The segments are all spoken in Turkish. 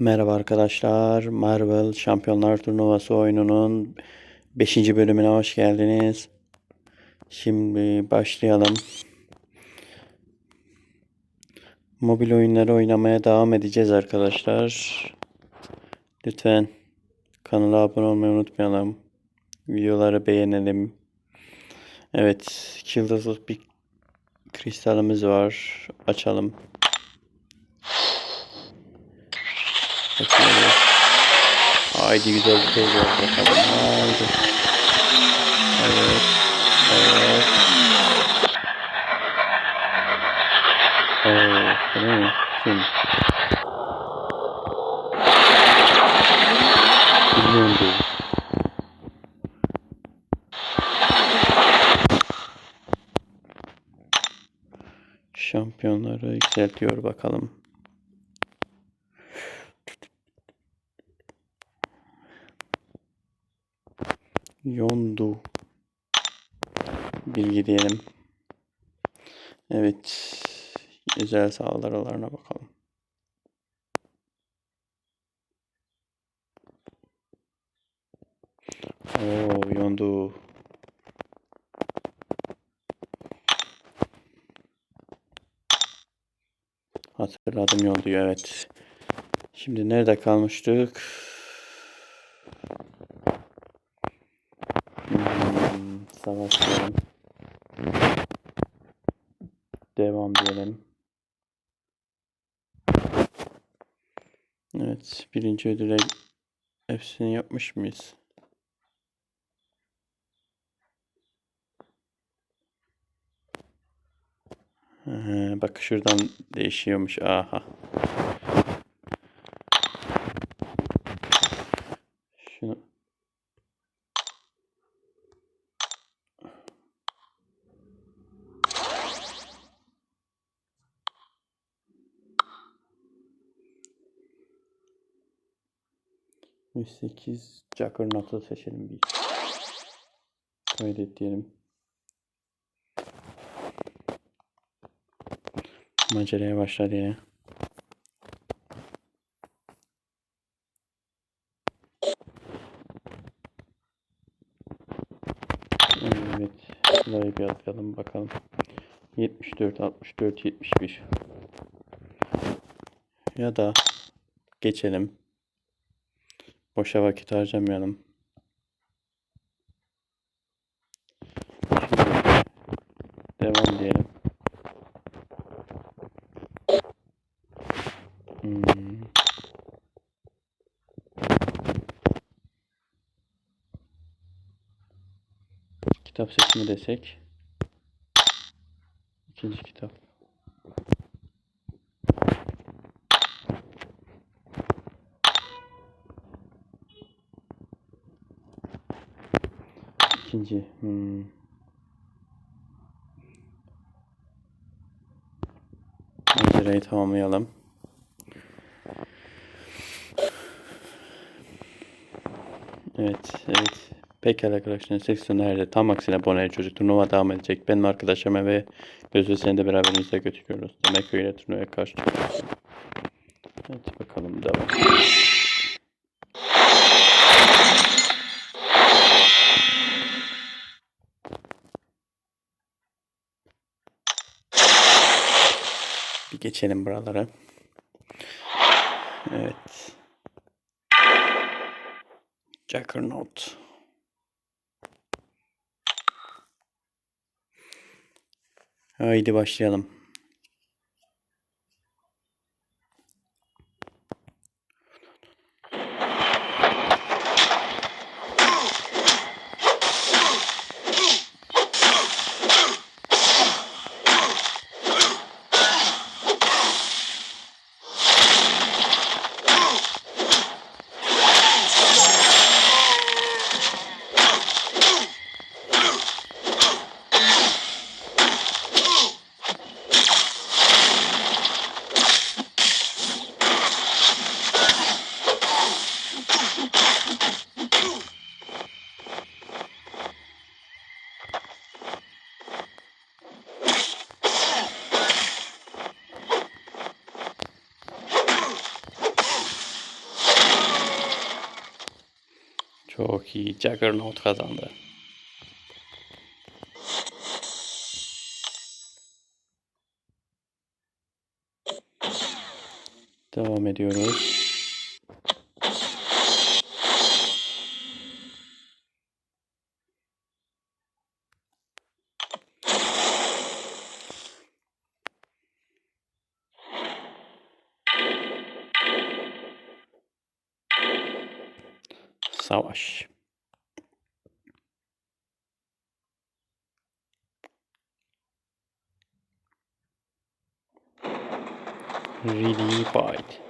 Merhaba arkadaşlar. Marvel Şampiyonlar Turnuvası oyununun 5. bölümüne hoş geldiniz. Şimdi başlayalım. Mobil oyunları oynamaya devam edeceğiz arkadaşlar. Lütfen kanala abone olmayı unutmayalım. Videoları beğenelim. Evet, yıldızlık bir kristalimiz var. Açalım. Açıyoruz. Haydi güzel bir şey gör bakalım. Haydi. Evet. Evet. Oo, bu ne? Kim? Bilmiyorum değil. Şampiyonları yükseltiyor bakalım. Yondu. Bilgi diyelim. Evet. Özel saldırılarına bakalım. Oo, Yondu. Hatırladım Yondu'yu evet. Şimdi nerede kalmıştık? Diyelim. Devam diyelim. Evet, birinci ödüle hepsini yapmış mıyız? Ee, bak şuradan değişiyormuş. Aha. 68 Juggernaut'u seçelim bir. Öyle diyelim. Maceraya başlar yine. Evet. Buraya bir atlayalım bakalım. 74, 64, 71. Ya da geçelim. Boşa vakit harcamayalım. Şimdi devam diyelim. Hmm. Kitap seçimi desek. İkinci kitap. İkinci. Hmm. Macerayı tamamlayalım. Evet, evet. Pekala arkadaşlar. Seksiyon nerede? Tam aksine abone çocuk turnuva devam edecek. Benim arkadaşlarıma ve Gözde seni de beraberimizle götürüyoruz. Demek öyle turnuvaya karşı. Evet bakalım devam. Geçelim buralara. Evet. Juggernaut. Haydi başlayalım. Çok iyi. Juggernaut kazandı. Devam ediyoruz. Savaş. Really fight.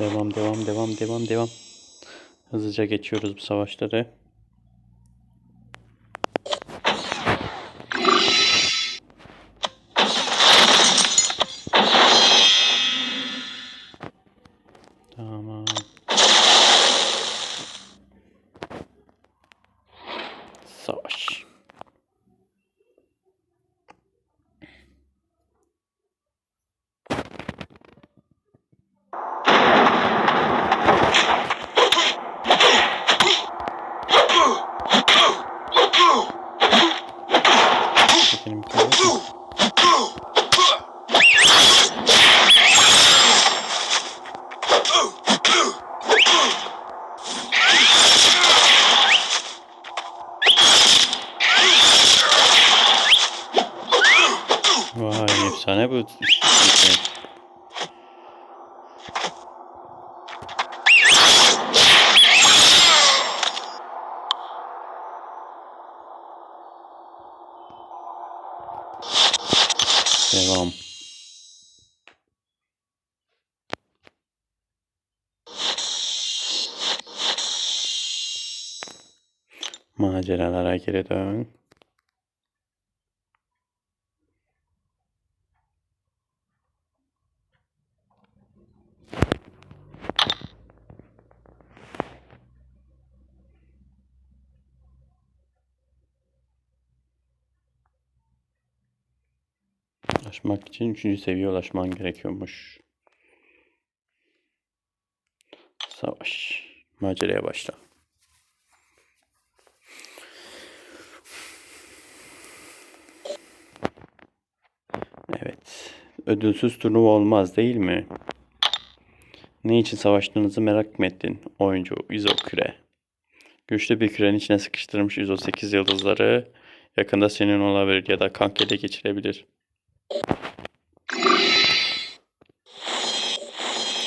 Devam devam devam devam devam. Hızlıca geçiyoruz bu savaşları. Tamam. Savaş. Benim kardeşim. Vay efsane bu. Devam. Maceralara geri dön. Ulaşmak için 3. seviyeye ulaşman gerekiyormuş. Savaş. Maceraya başla. Evet. Ödülsüz turnuva olmaz değil mi? Ne için savaştığınızı merak mı ettin? Oyuncu İzo Küre. Güçlü bir kürenin içine sıkıştırılmış 138 yıldızları yakında senin olabilir ya da kank ele geçirebilir.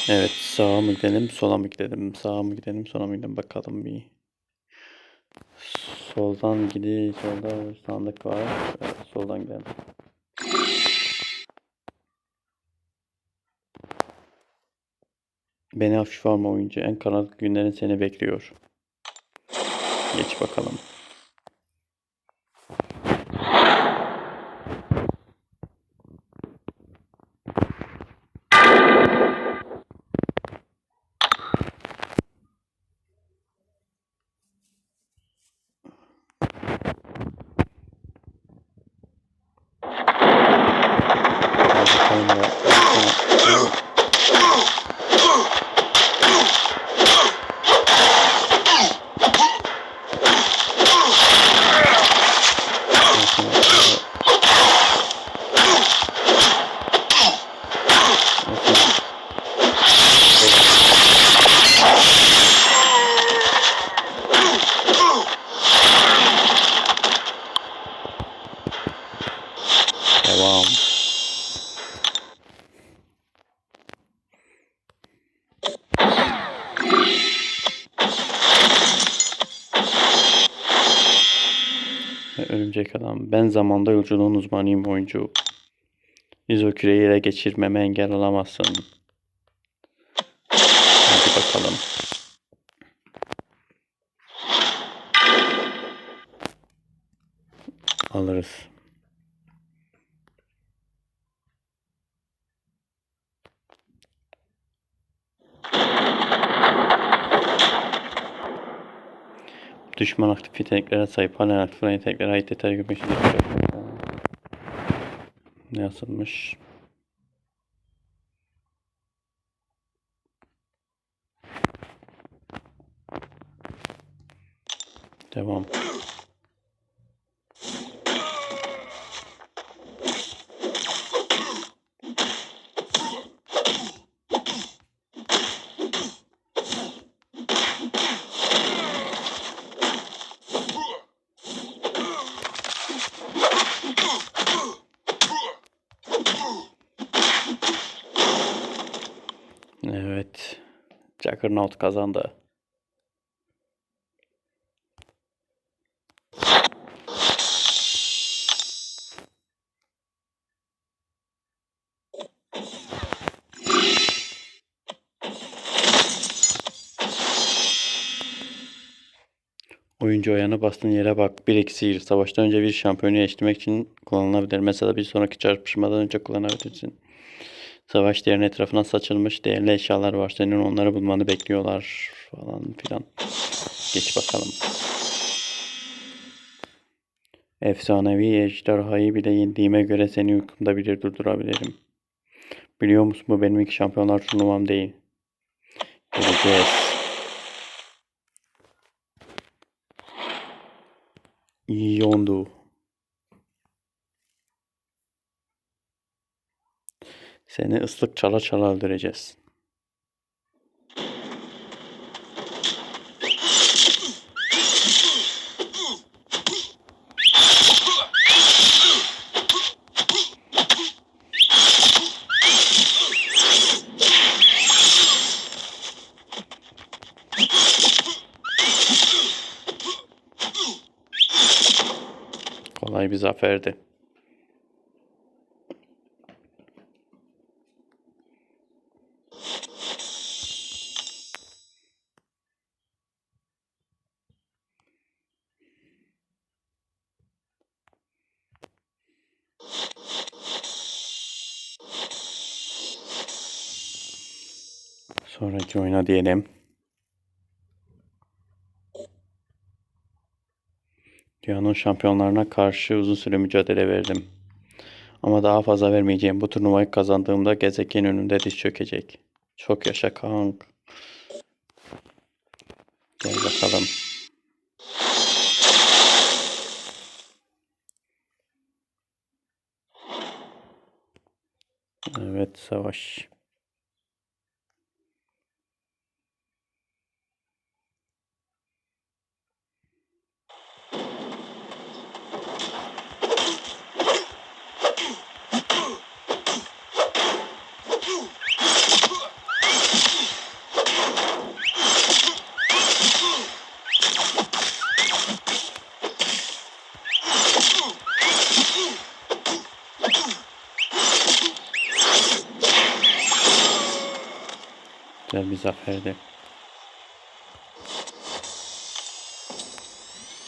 Evet, sağa mı gidelim, sola mı gidelim? Sağa mı gidelim, sola mı gidelim? Bakalım bir. Soldan gidiyor, solda sandık var. Evet, soldan gidelim. Beni hafif alma oyuncu. En karanlık günlerin seni bekliyor. Geç bakalım. Hadi bakalım ya. Devam. Örümcek Adam. Ben zamanda yolculuğun uzmanıyım oyuncu. Biz o küreyi ele geçirmeme engel olamazsın. Hadi bakalım. Alırız. Düşman aktif yeteneklere sahip panel aktif olan yeteneklere ait detaylı görmek için Ne yazılmış? Devam. Evet. Juggernaut kazandı. Oyuncu ayağına bastığın yere bak. Bir iksir. Savaştan önce bir şampiyonu değiştirmek için kullanılabilir. Mesela bir sonraki çarpışmadan önce kullanabilirsin. Savaş değerinin etrafına saçılmış değerli eşyalar var. Senin onları bulmanı bekliyorlar falan filan. Geç bakalım. Efsanevi ejderhayı bile yendiğime göre seni uykumda bile durdurabilirim. Biliyor musun bu benim ilk şampiyonlar turnuvam değil. Göreceğiz. Yondu. Seni ıslık çala çala öldüreceğiz. Kolay bir zaferdi. Sonraki oyuna diyelim. Dünyanın şampiyonlarına karşı uzun süre mücadele verdim. Ama daha fazla vermeyeceğim. Bu turnuvayı kazandığımda gezegen önünde diz çökecek. Çok yaşa Kang. Gel bakalım. Evet savaş. Güzel bir zaferdi.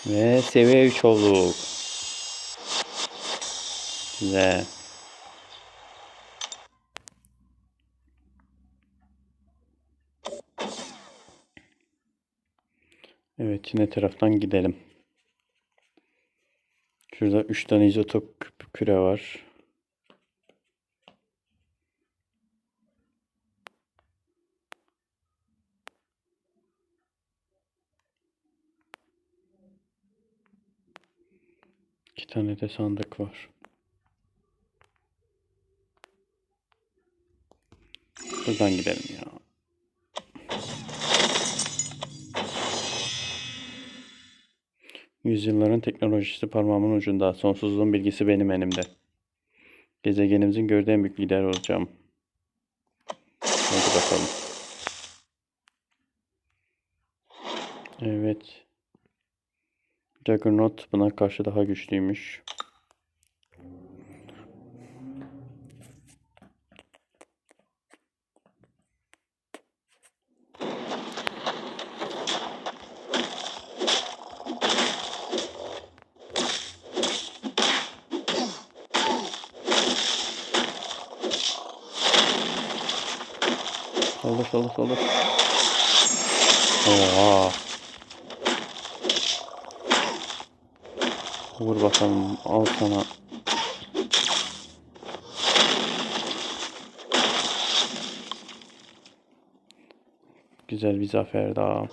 Ve seviye 3 olduk. Güzel. Evet yine taraftan gidelim. Şurada 3 tane izotop küre var. Tane de sandık var. Buradan gidelim ya. Yüzyılların teknolojisi parmağımın ucunda. Sonsuzluğun bilgisi benim elimde. Gezegenimizin gördüğü en büyük lider olacağım. Hadi bakalım. Evet. Juggernaut buna karşı daha güçlüymüş. Saldır saldır saldır. Oha. Vur bakalım. Al sana. Güzel bir zafer daha.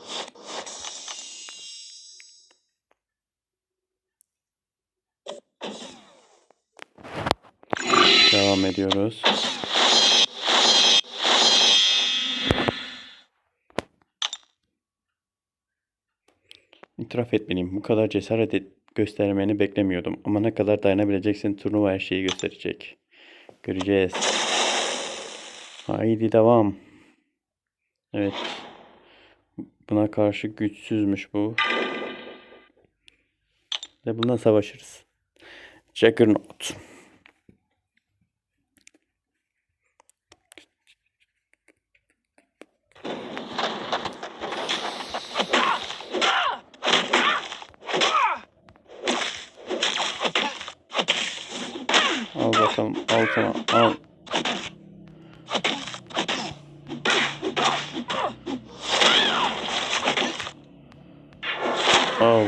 Devam ediyoruz. İtiraf etmeliyim. Bu kadar cesaret et- göstermeni beklemiyordum. Ama ne kadar dayanabileceksin turnuva her şeyi gösterecek. Göreceğiz. Haydi devam. Evet. Buna karşı güçsüzmüş bu. Ve bundan savaşırız. Juggernaut. Al bakalım. Al. Al.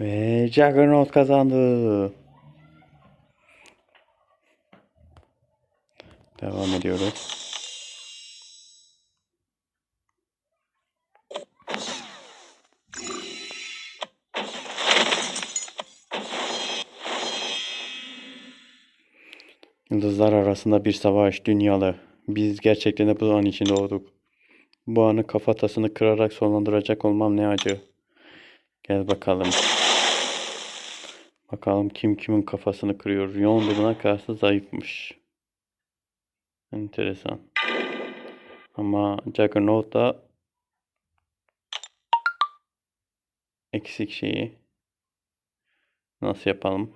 Ve Juggernaut kazandı. Devam ediyoruz. Arasında bir savaş dünyalı. Biz gerçekten bu an için doğduk. Bu anı kafatasını kırarak sonlandıracak olmam ne acı. Gel bakalım. Bakalım kim kimin kafasını kırıyor. Yoğun durumuna karşı zayıfmış. Enteresan. Ama Juggernaut da eksik şeyi. Nasıl yapalım?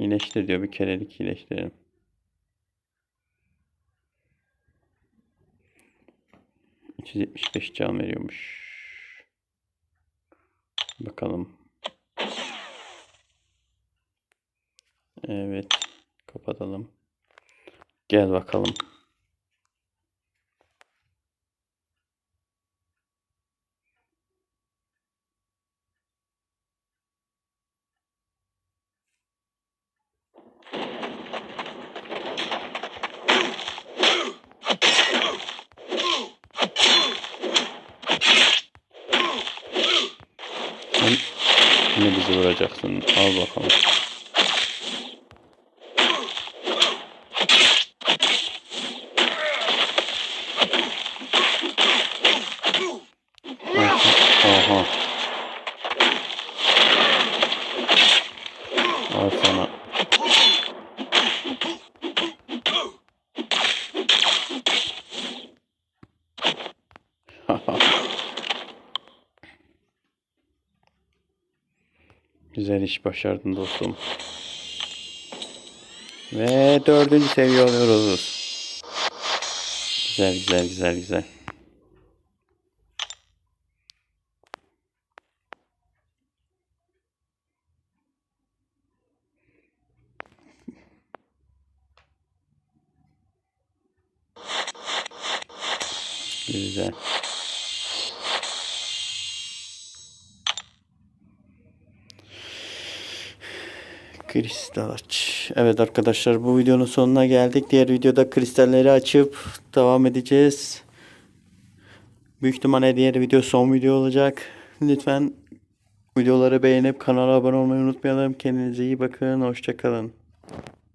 İyileştir diyor. Bir kerelik iyileştirelim. ...375 can veriyormuş. Bakalım. Evet. Kapatalım. Gel bakalım. Sen yine bizi vuracaksın. Al bakalım. Oha. Al sana. Güzel iş başardın dostum. Ve dördüncü seviye oluyoruz. Güzel güzel güzel güzel. Güzel. Kristal aç. Evet arkadaşlar bu videonun sonuna geldik. Diğer videoda kristalleri açıp devam edeceğiz. Büyük ihtimalle diğer video son video olacak. Lütfen videoları beğenip kanala abone olmayı unutmayalım. Kendinize iyi bakın. Hoşçakalın.